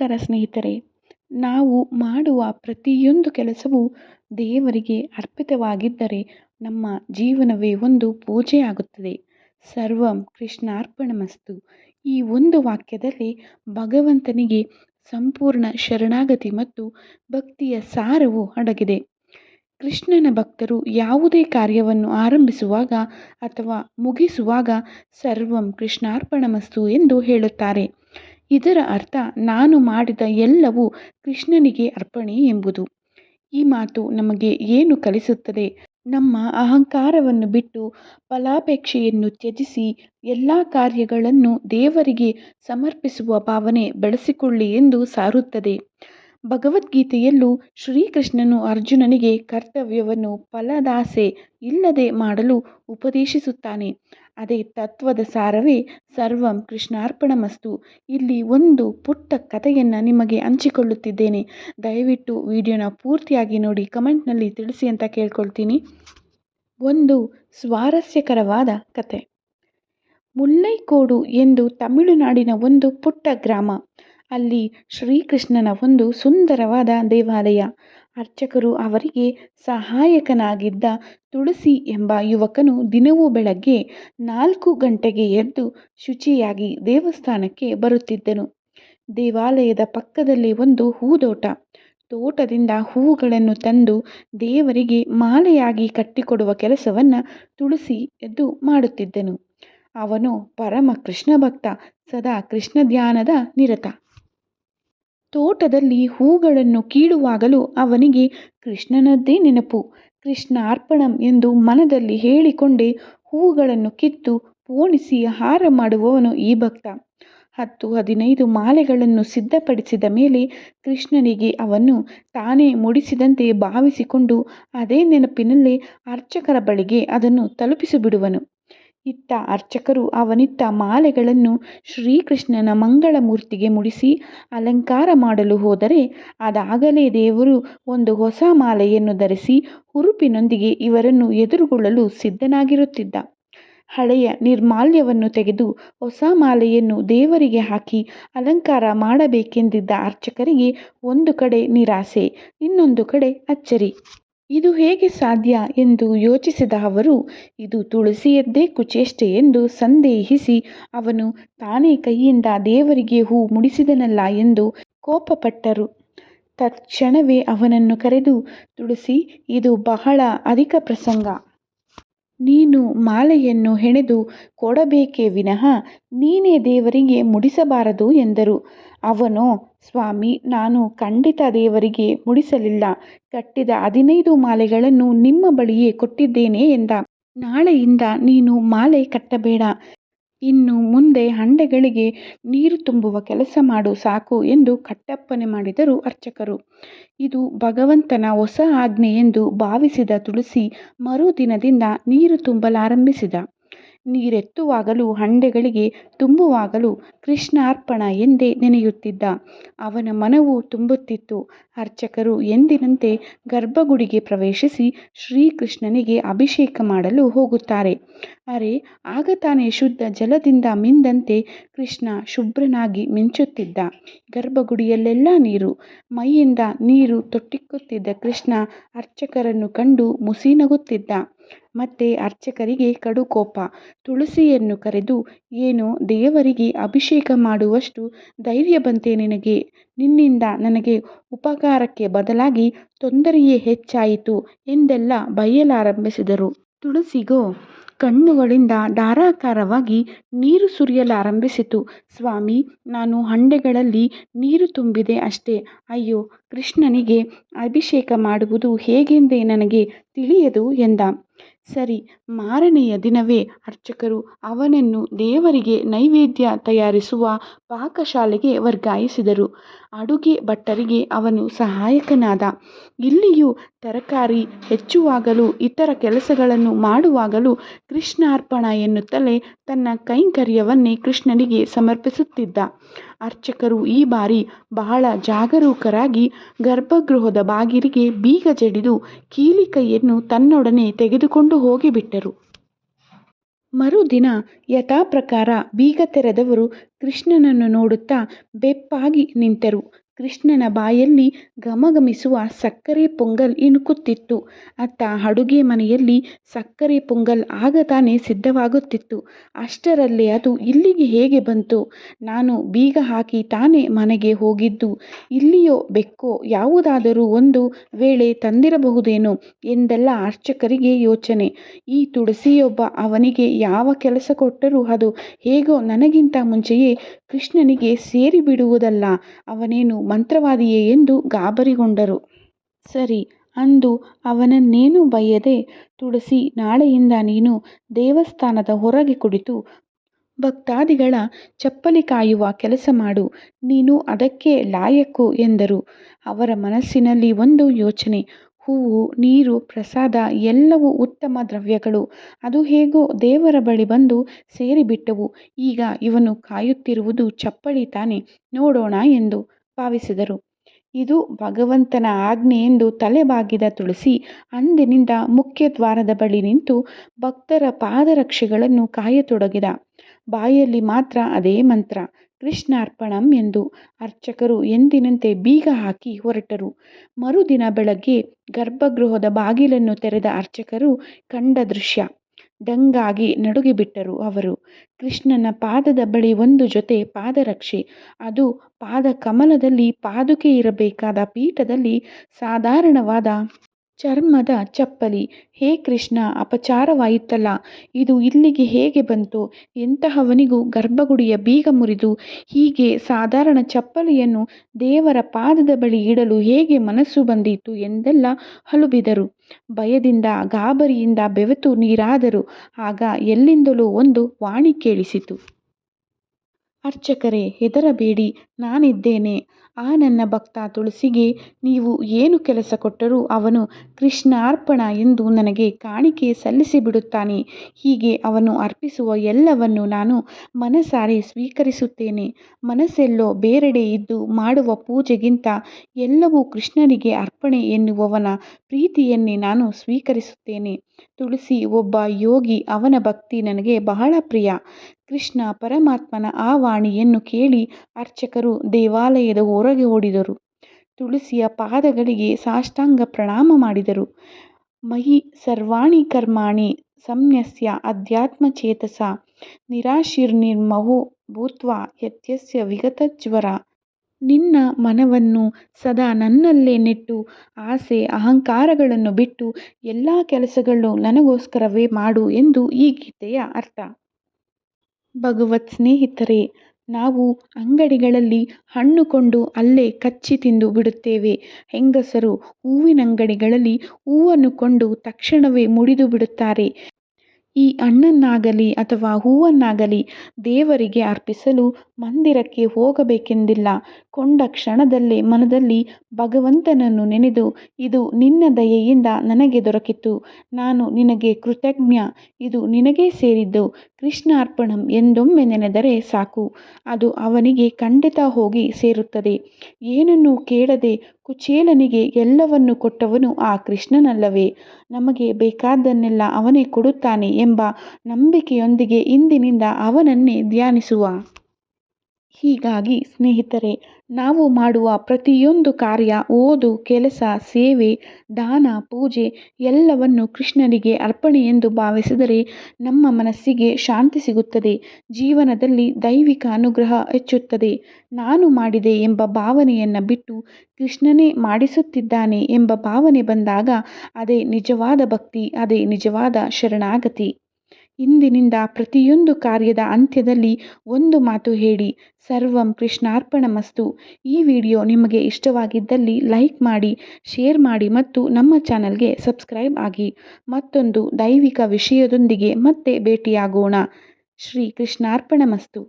ನಮಸ್ಕಾರ ಸ್ನೇಹಿತರೆ, ನಾವು ಮಾಡುವ ಪ್ರತಿಯೊಂದು ಕೆಲಸವೂ ದೇವರಿಗೆ ಅರ್ಪಿತವಾಗಿದ್ದರೆ ನಮ್ಮ ಜೀವನವೇ ಒಂದು ಪೂಜೆಯಾಗುತ್ತದೆ. ಸರ್ವಂ ಕೃಷ್ಣಾರ್ಪಣಮಸ್ತು. ಈ ಒಂದು ವಾಕ್ಯದಲ್ಲಿ ಭಗವಂತನಿಗೆ ಸಂಪೂರ್ಣ ಶರಣಾಗತಿ ಮತ್ತು ಭಕ್ತಿಯ ಸಾರವು ಅಡಗಿದೆ. ಕೃಷ್ಣನ ಭಕ್ತರು ಯಾವುದೇ ಕಾರ್ಯವನ್ನು ಆರಂಭಿಸುವಾಗ ಅಥವಾ ಮುಗಿಸುವಾಗ ಸರ್ವಂ ಕೃಷ್ಣಾರ್ಪಣಮಸ್ತು ಎಂದು ಹೇಳುತ್ತಾರೆ. ಇದರ ಅರ್ಥ ನಾನು ಮಾಡಿದ ಎಲ್ಲವೂ ಕೃಷ್ಣನಿಗೆ ಅರ್ಪಣೆ ಎಂಬುದು. ಈ ಮಾತು ನಮಗೆ ಏನು ಕಲಿಸುತ್ತದೆ? ನಮ್ಮ ಅಹಂಕಾರವನ್ನು ಬಿಟ್ಟು ಫಲಾಪೇಕ್ಷೆಯನ್ನು ತ್ಯಜಿಸಿ ಎಲ್ಲ ಕಾರ್ಯಗಳನ್ನು ದೇವರಿಗೆ ಸಮರ್ಪಿಸುವ ಭಾವನೆ ಬೆಳೆಸಿಕೊಳ್ಳಿ ಎಂದು ಸಾರುತ್ತದೆ. ಭಗವದ್ಗೀತೆಯಲ್ಲೂ ಶ್ರೀಕೃಷ್ಣನು ಅರ್ಜುನನಿಗೆ ಕರ್ತವ್ಯವನ್ನು ಫಲದಾಸೆ ಇಲ್ಲದೆ ಮಾಡಲು ಉಪದೇಶಿಸುತ್ತಾನೆ. ಅದೇ ತತ್ವದ ಸಾರವೇ ಸರ್ವಂ ಕೃಷ್ಣಾರ್ಪಣಮಸ್ತು. ಇಲ್ಲಿ ಒಂದು ಪುಟ್ಟ ಕಥೆಯನ್ನು ನಿಮಗೆ ಹಂಚಿಕೊಳ್ಳುತ್ತಿದ್ದೇನೆ. ದಯವಿಟ್ಟು ವಿಡಿಯೋನ ಪೂರ್ತಿಯಾಗಿ ನೋಡಿ ಕಮೆಂಟ್ನಲ್ಲಿ ತಿಳಿಸಿ ಅಂತ ಕೇಳ್ಕೊಳ್ತೀನಿ. ಒಂದು ಸ್ವಾರಸ್ಯಕರವಾದ ಕತೆ ಮುಲ್ಲೈಕೋಡು ಎಂದು ತಮಿಳುನಾಡಿನ ಒಂದು ಪುಟ್ಟ ಗ್ರಾಮ. ಅಲ್ಲಿ ಶ್ರೀಕೃಷ್ಣನ ಒಂದು ಸುಂದರವಾದ ದೇವಾಲಯ. ಅರ್ಚಕರು ಅವರಿಗೆ ಸಹಾಯಕನಾಗಿದ್ದ ತುಳಸಿ ಎಂಬ ಯುವಕನು ದಿನವೂ ಬೆಳಗ್ಗೆ ನಾಲ್ಕು ಗಂಟೆಗೆ ಎದ್ದು ಶುಚಿಯಾಗಿ ದೇವಸ್ಥಾನಕ್ಕೆ ಬರುತ್ತಿದ್ದನು. ದೇವಾಲಯದ ಪಕ್ಕದಲ್ಲಿ ಒಂದು ಹೂದೋಟ. ತೋಟದಿಂದ ಹೂವುಗಳನ್ನು ತಂದು ದೇವರಿಗೆ ಮಾಲೆಯಾಗಿ ಕಟ್ಟಿಕೊಡುವ ಕೆಲಸವನ್ನು ತುಳಸಿ ಎದ್ದು ಮಾಡುತ್ತಿದ್ದನು. ಅವನು ಪರಮ ಕೃಷ್ಣ ಭಕ್ತ ಸದಾ ಕೃಷ್ಣ ಧ್ಯಾನದ ನಿರತ. ತೋಟದಲ್ಲಿ ಹೂಗಳನ್ನು ಕೀಳುವಾಗಲೂ ಅವನಿಗೆ ಕೃಷ್ಣನದ್ದೇ ನೆನಪು. ಕೃಷ್ಣ ಅರ್ಪಣಂ ಎಂದು ಮನದಲ್ಲಿ ಹೇಳಿಕೊಂಡೇ ಹೂಗಳನ್ನು ಕಿತ್ತು ಪೋಣಿಸಿ ಹಾರ ಮಾಡುವವನು ಈ ಭಕ್ತ. ಹತ್ತು ಹದಿನೈದು ಮಾಲೆಗಳನ್ನು ಸಿದ್ಧಪಡಿಸಿದ ಮೇಲೆ ಕೃಷ್ಣನಿಗೆ ಅವನ್ನು ತಾನೇ ಮುಡಿಸಿದಂತೆ ಭಾವಿಸಿಕೊಂಡು ಅದೇ ನೆನಪಿನಲ್ಲೇ ಅರ್ಚಕರ ಬಳಿಗೆ ಅದನ್ನು ತಲುಪಿಸಿಬಿಡುವನು. ಇತ್ತ ಅರ್ಚಕರು ಅವನಿತ್ತ ಮಾಲೆಗಳನ್ನು ಶ್ರೀಕೃಷ್ಣನ ಮಂಗಳ ಮೂರ್ತಿಗೆ ಮುಡಿಸಿ ಅಲಂಕಾರ ಮಾಡಲು ಹೋದರೆ ಅದಾಗಲೇ ದೇವರು ಒಂದು ಹೊಸ ಮಾಲೆಯನ್ನು ಧರಿಸಿ ಹುರುಪಿನೊಂದಿಗೆ ಇವರನ್ನು ಎದುರುಗೊಳ್ಳಲು ಸಿದ್ಧನಾಗಿರುತ್ತಿದ್ದ. ಹಳೆಯ ನಿರ್ಮಾಲ್ಯವನ್ನು ತೆಗೆದು ಹೊಸ ಮಾಲೆಯನ್ನು ದೇವರಿಗೆ ಹಾಕಿ ಅಲಂಕಾರ ಮಾಡಬೇಕೆಂದಿದ್ದ ಅರ್ಚಕರಿಗೆ ಒಂದು ಕಡೆ ನಿರಾಸೆ, ಇನ್ನೊಂದು ಕಡೆ ಅಚ್ಚರಿ. ಇದು ಹೇಗೆ ಸಾಧ್ಯ ಎಂದು ಯೋಚಿಸಿದ ಅವರು, ಇದು ತುಳಸಿಯದ್ದೇ ಕುಚೇಷ್ಟೆ ಎಂದು ಸಂದೇಹಿಸಿ, ಅವನು ತಾನೇ ಕೈಯಿಂದ ದೇವರಿಗೆ ಹೂ ಮುಡಿಸಿದನಲ್ಲ ಎಂದು ಕೋಪಪಟ್ಟರು. ತತ್ಕ್ಷಣವೇ ಅವನನ್ನು ಕರೆದು, ತುಳಸಿ, ಇದು ಬಹಳ ಅಧಿಕ ಪ್ರಸಂಗ. ನೀನು ಮಾಲೆಯನ್ನು ಹೆಣೆದು ಕೊಡಬೇಕೇ ವಿನಃ ನೀನೇ ದೇವರಿಗೆ ಮುಡಿಸಬಾರದು ಎಂದರು. ಅವನೋ, ಸ್ವಾಮಿ, ನಾನು ಖಂಡಿತ ದೇವರಿಗೆ ಮುಡಿಸಲಿಲ್ಲ. ಕಟ್ಟಿದ ಹದಿನೈದು ಮಾಲೆಗಳನ್ನು ನಿಮ್ಮ ಬಳಿಯೇ ಕೊಟ್ಟಿದ್ದೇನೆ ಎಂದ. ನಾಳೆಯಿಂದ ನೀನು ಮಾಲೆ ಕಟ್ಟಬೇಡ. ಇನ್ನು ಮುಂದೆ ಹಂಡೆಗಳಿಗೆ ನೀರು ತುಂಬುವ ಕೆಲಸ ಮಾಡು ಸಾಕು ಎಂದು ಕಟ್ಟಪ್ಪನೆ ಮಾಡಿದರು ಅರ್ಚಕರು. ಇದು ಭಗವಂತನ ಹೊಸ ಆಜ್ಞೆ ಎಂದು ಭಾವಿಸಿದ ತುಳಸಿ ಮರುದಿನದಿಂದ ನೀರು ತುಂಬಲಾರಂಭಿಸಿದ. ನೀರೆತ್ತುವಾಗಲೂ, ಹಂಡೆಗಳಿಗೆ ತುಂಬುವಾಗಲೂ ಕೃಷ್ಣಾರ್ಪಣ ಎಂದೇ ನೆನೆಯುತ್ತಿದ್ದ. ಅವನ ಮನವು ತುಂಬುತ್ತಿತ್ತು. ಅರ್ಚಕರು ಎಂದಿನಂತೆ ಗರ್ಭಗುಡಿಗೆ ಪ್ರವೇಶಿಸಿ ಶ್ರೀಕೃಷ್ಣನಿಗೆ ಅಭಿಷೇಕ ಮಾಡಲು ಹೋಗುತ್ತಾರೆ. ಅರೆ, ಆಗ ತಾನೇ ಶುದ್ಧ ಜಲದಿಂದ ಮಿಂದಂತೆ ಕೃಷ್ಣ ಶುಭ್ರನಾಗಿ ಮಿಂಚುತ್ತಿದ್ದ. ಗರ್ಭಗುಡಿಯಲ್ಲೆಲ್ಲ ನೀರು. ಮೈಯಿಂದ ನೀರು ತೊಟ್ಟಿಕ್ಕುತ್ತಿದ್ದ ಕೃಷ್ಣ ಅರ್ಚಕರನ್ನು ಕಂಡು ಮುಸಿ ನಗುತ್ತಿದ್ದ. ಮತ್ತೆ ಅರ್ಚಕರಿಗೆ ಕಡು ಕೋಪ, ತುಳಸಿಯನ್ನು ಕರೆದು, ಏನು ದೇವರಿಗೆ ಅಭಿಷೇಕ ಮಾಡುವಷ್ಟು ಧೈರ್ಯ ಬಂತೆ ನಿನಗೆ, ನಿನ್ನಿಂದ ನನಗೆ ಉಪಕಾರಕ್ಕೆ ಬದಲಾಗಿ ತೊಂದರೆಯೇ ಹೆಚ್ಚಾಯಿತು ಎಂದೆಲ್ಲ ಬಯ್ಯಲಾರಂಭಿಸಿದರು ತುಳಸಿಗೋ ಕಣ್ಣುಗಳಿಂದ ಧಾರಾಕಾರವಾಗಿ ನೀರು ಸುರಿಯಲಾರಂಭಿಸಿತು. ಸ್ವಾಮಿ, ನಾನು ಹಂಡೆಗಳಲ್ಲಿ ನೀರು ತುಂಬಿದೆ ಅಷ್ಟೇ. ಅಯ್ಯೋ, ಕೃಷ್ಣನಿಗೆ ಅಭಿಷೇಕ ಮಾಡುವುದು ಹೇಗೆಂದೇ ನನಗೆ ತಿಳಿಯದು ಎಂದ. ಸರಿ, ಮಾರನೆಯ ದಿನವೇ ಅರ್ಚಕರು ಅವನನ್ನು ದೇವರಿಗೆ ನೈವೇದ್ಯ ತಯಾರಿಸುವ ಪಾಕಶಾಲೆಗೆ ವರ್ಗಾಯಿಸಿದರು. ಅಡುಗೆ ಭಟ್ಟರಿಗೆ ಅವನು ಸಹಾಯಕನಾದ. ಇಲ್ಲಿಯೂ ತರಕಾರಿ ಹೆಚ್ಚುವಾಗಲೂ, ಇತರ ಕೆಲಸಗಳನ್ನು ಮಾಡುವಾಗಲೂ ಕೃಷ್ಣಾರ್ಪಣ ಎನ್ನುತ್ತಲೇ ತನ್ನ ಕೈಂಕರ್ಯವನ್ನೇ ಕೃಷ್ಣನಿಗೆ ಸಮರ್ಪಿಸುತ್ತಿದ್ದ. ಅರ್ಚಕರು ಈ ಬಾರಿ ಬಹಳ ಜಾಗರೂಕರಾಗಿ ಗರ್ಭಗೃಹದ ಬಾಗಿಲಿಗೆ ಬೀಗ ಜಡಿದು ಕೀಲಿ ಕೈಯನ್ನು ತನ್ನೊಡನೆ ತೆಗೆದುಕೊಂಡು ಹೋಗಿಬಿಟ್ಟರು. ಮರುದಿನ ಯಥಾಪ್ರಕಾರ ಬೀಗ ತೆರೆದವರು ಕೃಷ್ಣನನ್ನು ನೋಡುತ್ತಾ ಬೆಪ್ಪಾಗಿ ನಿಂತರು. ಕೃಷ್ಣನ ಬಾಯಲ್ಲಿ ಘಮಘಮಿಸುವ ಸಕ್ಕರೆ ಪೊಂಗಲ್ ಇಣುಕುತ್ತಿತ್ತು. ಅತ್ತ ಅಡುಗೆ ಮನೆಯಲ್ಲಿ ಸಕ್ಕರೆ ಪೊಂಗಲ್ ಆಗ ತಾನೇ ಸಿದ್ಧವಾಗುತ್ತಿತ್ತು. ಅಷ್ಟರಲ್ಲೇ ಅದು ಇಲ್ಲಿಗೆ ಹೇಗೆ ಬಂತು? ನಾನು ಬೀಗ ಹಾಕಿ ತಾನೇ ಮನೆಗೆ ಹೋಗಿದ್ದು. ಇಲ್ಲಿಯೋ ಬೆಕ್ಕೋ ಯಾವುದಾದರೂ ಒಂದು ವೇಳೆ ತಂದಿರಬಹುದೇನೋ ಎಂದೆಲ್ಲ ಅರ್ಚಕರಿಗೆ ಯೋಚನೆ. ಈ ತುಳಸಿಯೊಬ್ಬ ಅವನಿಗೆ ಯಾವ ಕೆಲಸ ಕೊಟ್ಟರೂ ಅದು ಹೇಗೋ ನನಗಿಂತ ಮುಂಚೆಯೇ ಕೃಷ್ಣನಿಗೆ ಸೇರಿಬಿಡುವುದಲ್ಲ. ಅವನೇನು ಮಂತ್ರವಾದಿಯೇ ಎಂದು ಗಾಬರಿಗೊಂಡರು. ಸರಿ, ಅಂದು ಅವನನ್ನೇನೂ ಬಯ್ಯದೆ ತುಳಸಿ ನಾಳೆಯಿಂದ ನೀನು ದೇವಸ್ಥಾನದ ಹೊರಗೆ ಕುಳಿತು ಭಕ್ತಾದಿಗಳ ಚಪ್ಪಲಿ ಕಾಯುವ ಕೆಲಸ ಮಾಡು, ನೀನು ಅದಕ್ಕೆ ಲಾಯಕ್ಕು ಎಂದರು. ಅವರ ಮನಸ್ಸಿನಲ್ಲಿ ಒಂದು ಯೋಚನೆ, ಹೂವು, ನೀರು, ಪ್ರಸಾದ ಎಲ್ಲವೂ ಉತ್ತಮ ದ್ರವ್ಯಗಳು, ಅದು ಹೇಗೋ ದೇವರ ಬಳಿ ಬಂದು ಸೇರಿಬಿಟ್ಟವು, ಈಗ ಇವನು ಕಾಯುತ್ತಿರುವುದು ಚಪ್ಪಳಿ ತಾನೆ, ನೋಡೋಣ ಎಂದು ಭಾವಿಸಿದರು. ಇದು ಭಗವಂತನ ಆಜ್ಞೆ ಎಂದು ತಲೆಬಾಗಿದ ತುಳಸಿ ಅಂದಿನಿಂದ ಮುಖ್ಯ ದ್ವಾರದ ಬಳಿ ನಿಂತು ಭಕ್ತರ ಪಾದರಕ್ಷೆಗಳನ್ನು ಕಾಯತೊಡಗಿದ. ಬಾಯಲ್ಲಿ ಮಾತ್ರ ಅದೇ ಮಂತ್ರ, ಕೃಷ್ಣಾರ್ಪಣಂ ಎಂದು ಅರ್ಚಕರು ಎಂದಿನಂತೆ ಬೀಗ ಹಾಕಿ ಹೊರಟರು. ಮರುದಿನ ಬೆಳಗ್ಗೆ ಗರ್ಭಗೃಹದ ಬಾಗಿಲನ್ನು ತೆರೆದ ಅರ್ಚಕರು ಕಂಡ ದೃಶ್ಯ. ದಂಗಾಗಿ ನಡುಗಿಬಿಟ್ಟರು ಅವರು. ಕೃಷ್ಣನ ಪಾದದ ಬಳಿ ಒಂದು ಜೊತೆ ಪಾದರಕ್ಷೆ, ಅದು ಪಾದ ಕಮಲದಲ್ಲಿ ಪಾದುಕೆ ಇರಬೇಕಾದ ಪೀಠದಲ್ಲಿ ಸಾಧಾರಣವಾದ ಚರ್ಮದ ಚಪ್ಪಲಿ. ಹೇ ಕೃಷ್ಣ ಅಪಚಾರವಾಯಿತಲ್ಲ ಇದು ಇಲ್ಲಿಗೆ ಹೇಗೆ ಬಂತು? ಎಂತಹವನಿಗೂ ಗರ್ಭಗುಡಿಯ ಬೀಗ ಮುರಿದು ಹೀಗೆ ಸಾಧಾರಣ ಚಪ್ಪಲಿಯನ್ನು ದೇವರ ಪಾದದ ಬಳಿ ಇಡಲು ಹೇಗೆ ಮನಸ್ಸು ಬಂದಿತು ಎಂದೆಲ್ಲ ಹಲುಬಿದರು. ಭಯದಿಂದ, ಗಾಬರಿಯಿಂದ ಬೆವೆತು ನೀರಾದರು. ಆಗ ಎಲ್ಲಿಂದಲೂ ಒಂದು ವಾಣಿ ಕೇಳಿಸಿತು. ಅರ್ಚಕರೇ, ಹೆದರಬೇಡಿ. ನಾನಿದ್ದೇನೆ. ಆ ನನ್ನ ಭಕ್ತ ತುಳಸಿಗೆ ನೀವು ಏನು ಕೆಲಸ ಕೊಟ್ಟರೂ ಅವನು ಕೃಷ್ಣಾರ್ಪಣ ಎಂದು ನನಗೆ ಕಾಣಿಕೆ ಸಲ್ಲಿಸಿಬಿಡುತ್ತಾನೆ. ಹೀಗೆ ಅವನು ಅರ್ಪಿಸುವ ಎಲ್ಲವನ್ನು ನಾನು ಮನಸಾರೆ ಸ್ವೀಕರಿಸುತ್ತೇನೆ. ಮನಸ್ಸೆಲ್ಲೋ ಬೇರೆಡೆ ಇದ್ದು ಮಾಡುವ ಪೂಜೆಗಿಂತ ಎಲ್ಲವೂ ಕೃಷ್ಣನಿಗೆ ಅರ್ಪಣೆ ಎನ್ನುವವನ ಪ್ರೀತಿಯನ್ನೇ ನಾನು ಸ್ವೀಕರಿಸುತ್ತೇನೆ. ತುಳಸಿ ಒಬ್ಬ ಯೋಗಿ, ಅವನ ಭಕ್ತಿ ನನಗೆ ಬಹಳ ಪ್ರಿಯ. ಕೃಷ್ಣ ಪರಮಾತ್ಮನ ಆ ವಾಣಿಯನ್ನು ಕೇಳಿ ಅರ್ಚಕರು ದೇವಾಲಯದ ಹೊರಗೆ ಓಡಿದರು. ತುಳಸಿಯ ಪಾದಗಳಿಗೆ ಸಾಷ್ಟಾಂಗ ಪ್ರಣಾಮ ಮಾಡಿದರು. ಮಹಿ ಸರ್ವಾಣಿ ಕರ್ಮಾಣಿ ಸಂನ್ಯಸ್ಯ ಅಧ್ಯಾತ್ಮ ಚೇತಸ ನಿರಾಶಿರ್ನಿರ್ಮಹೋ ಭೂತ್ವ ಯತ್ಯಸ್ಯ ವಿಗತಜ್ವರ ನಿನ್ನ ಮನವನ್ನು ಸದಾ ನನ್ನಲ್ಲೇ ನೆಟ್ಟು ಆಸೆ ಅಹಂಕಾರಗಳನ್ನು ಬಿಟ್ಟು ಎಲ್ಲ ಕೆಲಸಗಳು ನನಗೋಸ್ಕರವೇ ಮಾಡು ಎಂದು ಈ ಗೀತೆಯ ಅರ್ಥ. ಭಗವತ್ ಸ್ನೇಹಿತರೆ, ನಾವು ಅಂಗಡಿಗಳಲ್ಲಿ ಹಣ್ಣು ಕೊಂಡು ಅಲ್ಲೇ ಕಚ್ಚಿ ತಿಂದು ಬಿಡುತ್ತೇವೆ. ಹೆಂಗಸರು ಹೂವಿನಂಗಡಿಗಳಲ್ಲಿ ಹೂವನ್ನು ಕೊಂಡು ತಕ್ಷಣವೇ ಮುಡಿದು ಬಿಡುತ್ತಾರೆ. ಈ ಹಣ್ಣನ್ನಾಗಲಿ ಅಥವಾ ಹೂವನ್ನಾಗಲಿ ದೇವರಿಗೆ ಅರ್ಪಿಸಲು ಮಂದಿರಕ್ಕೆ ಹೋಗಬೇಕೆಂದಿಲ್ಲ. ಕೊಂಡ ಕ್ಷಣದಲ್ಲೇ ಮನದಲ್ಲಿ ಭಗವಂತನನ್ನು ನೆನೆದು, ಇದು ನಿನ್ನ ದಯೆಯಿಂದ ನನಗೆ ದೊರಕಿತು ನಾನು ನಿನಗೆ ಕೃತಜ್ಞ. ಇದು ನಿನಗೇ ಸೇರಿದ್ದು. ಕೃಷ್ಣಾರ್ಪಣಂ ಎಂದೊಮ್ಮೆ ನೆನೆದರೆ ಸಾಕು. ಅದು ಅವನಿಗೆ ಖಂಡಿತ ಹೋಗಿ ಸೇರುತ್ತದೆ. ಏನನ್ನೂ ಕೇಳದೆ ಕುಚೇಲನಿಗೆ ಎಲ್ಲವನ್ನು ಕೊಟ್ಟವನು ಆ ಕೃಷ್ಣನಲ್ಲವೇ? ನಮಗೆ ಬೇಕಾದ್ದನ್ನೆಲ್ಲ ಅವನೇ ಕೊಡುತ್ತಾನೆ ಎಂಬ ನಂಬಿಕೆಯೊಂದಿಗೆ ಇಂದಿನಿಂದ ಅವನನ್ನೇ ಧ್ಯಾನಿಸುವ. ಹೀಗಾಗಿ, ಸ್ನೇಹಿತರೆ, ನಾವು ಮಾಡುವ ಪ್ರತಿಯೊಂದು ಕಾರ್ಯ, ಓದು, ಕೆಲಸ, ಸೇವೆ, ದಾನ, ಪೂಜೆ, ಎಲ್ಲವನ್ನು ಕೃಷ್ಣನಿಗೆ ಅರ್ಪಣೆ ಎಂದು ಭಾವಿಸಿದರೆ ನಮ್ಮ ಮನಸ್ಸಿಗೆ ಶಾಂತಿ ಸಿಗುತ್ತದೆ, ಜೀವನದಲ್ಲಿ ದೈವಿಕ ಅನುಗ್ರಹ ಹೆಚ್ಚುತ್ತದೆ. ನಾನು ಮಾಡಿದೆ ಎಂಬ ಭಾವನೆಯನ್ನು ಬಿಟ್ಟು ಕೃಷ್ಣನೇ ಮಾಡಿಸುತ್ತಿದ್ದಾನೆ ಎಂಬ ಭಾವನೆ ಬಂದಾಗ, ಅದೇ ನಿಜವಾದ ಭಕ್ತಿ, ಅದೇ ನಿಜವಾದ ಶರಣಾಗತಿ. ಇಂದಿನಿಂದ ಪ್ರತಿಯೊಂದು ಕಾರ್ಯದ ಅಂತ್ಯದಲ್ಲಿ ಒಂದು ಮಾತು ಹೇಳಿ. ಸರ್ವಂ ಕೃಷ್ಣಾರ್ಪಣಮಸ್ತು. ಈ ವಿಡಿಯೋ ನಿಮಗೆ ಇಷ್ಟವಾಗಿದ್ದಲ್ಲಿ ಲೈಕ್ ಮಾಡಿ, ಶೇರ್ ಮಾಡಿ ಮತ್ತು ನಮ್ಮ ಚಾನಲ್ಗೆ ಸಬ್ಸ್ಕ್ರೈಬ್ ಆಗಿ. ಮತ್ತೊಂದು ದೈವಿಕ ವಿಷಯದೊಂದಿಗೆ ಮತ್ತೆ ಭೇಟಿಯಾಗೋಣ. ಶ್ರೀ ಕೃಷ್ಣಾರ್ಪಣಮಸ್ತು.